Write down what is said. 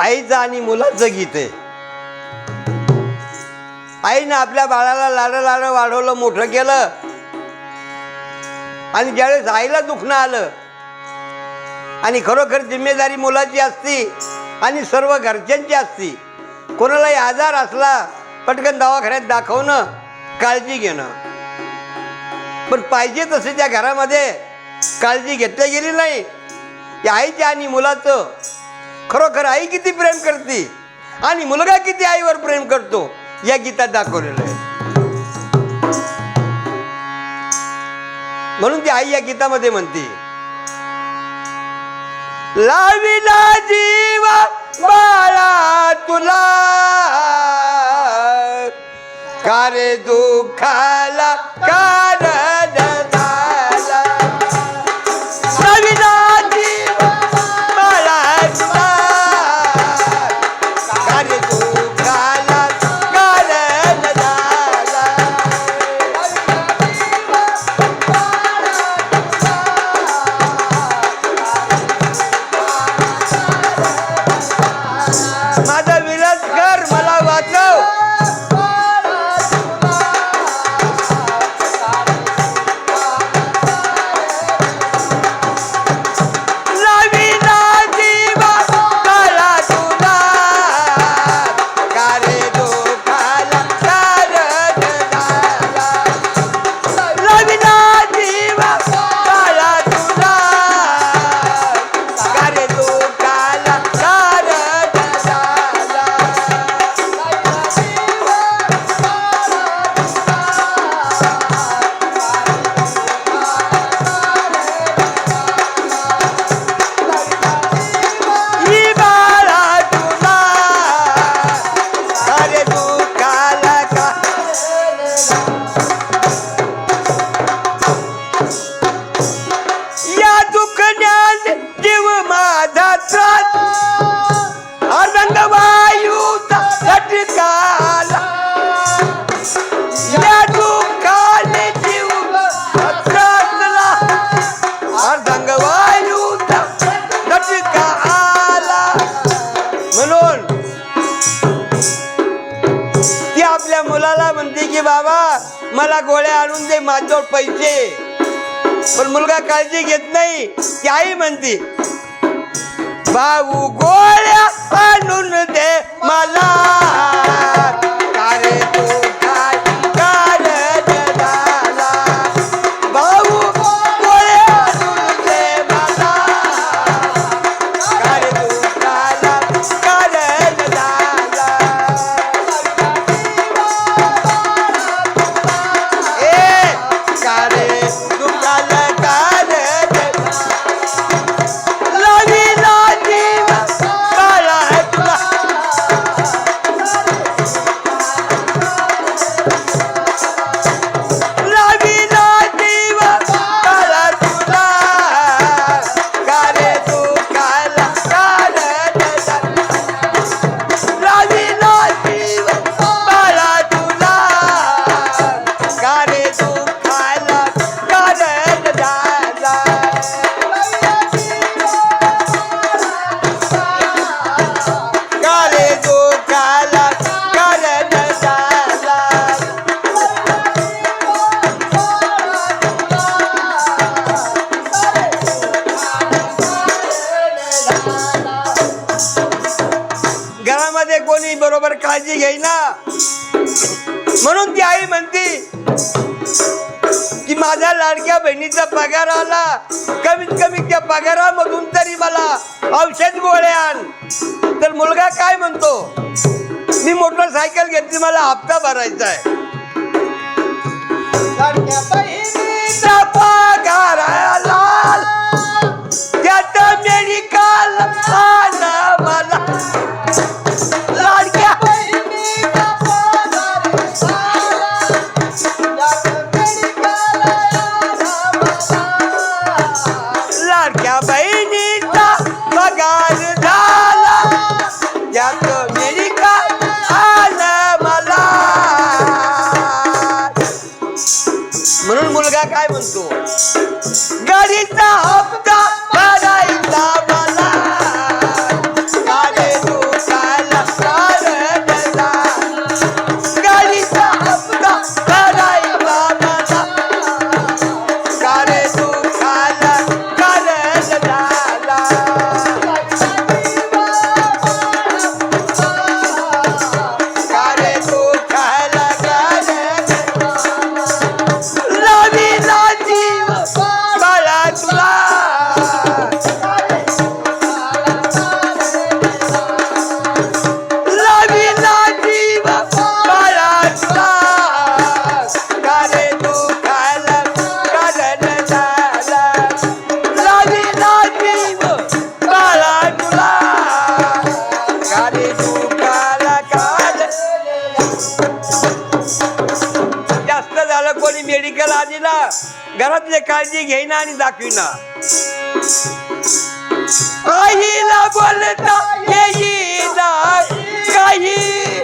आईचं आणि मुलाचं गीत आहे. आईनं आपल्या बाळाला लाडं लाडं वाढवलं मोठं केलं. आणि ज्यावेळेस आईला दुखणं आलं आणि खरोखर जिम्मेदारी मुलाची असती आणि सर्व घरच्यांची असती कोणालाही आजार असला पटकन दवाखान्यात दाखवणं काळजी घेणं. पण पाहिजे तसे त्या घरामध्ये काळजी घेतली गेली नाही. त्या आईच्या आणि मुलाचं खरोखर आई किती प्रेम करते? आणि मुलगा किती आईवर प्रेम करतो? या गीतात दाखवलेलं आहे म्हणून ती आई या गीतामध्ये म्हणते लाविला जीवा बाळा तुला. का रे दुःखाला कारण Madame. आपल्या मुलाला म्हणते की बाबा मला गोळ्या आणून दे माझ्यावर पैसे. पण मुलगा काळजी घेत नाही ती आई म्हणते भाऊ गोळ्या आणून दे काळजी घेईना. म्हणून ती आई म्हणते की माझ्या लाडक्या बहिणीचा पगार आला. कमीत कमी त्या पगारामधून तरी मला औषध गोळ्या आण. तर मुलगा काय म्हणतो मी मोटरसायकल घेतली मला हप्ता भरायचा आहे. मेडिकल आजीला घरातले काळजी घेईना आणि दाखविना. आईला बोलता येईना. काही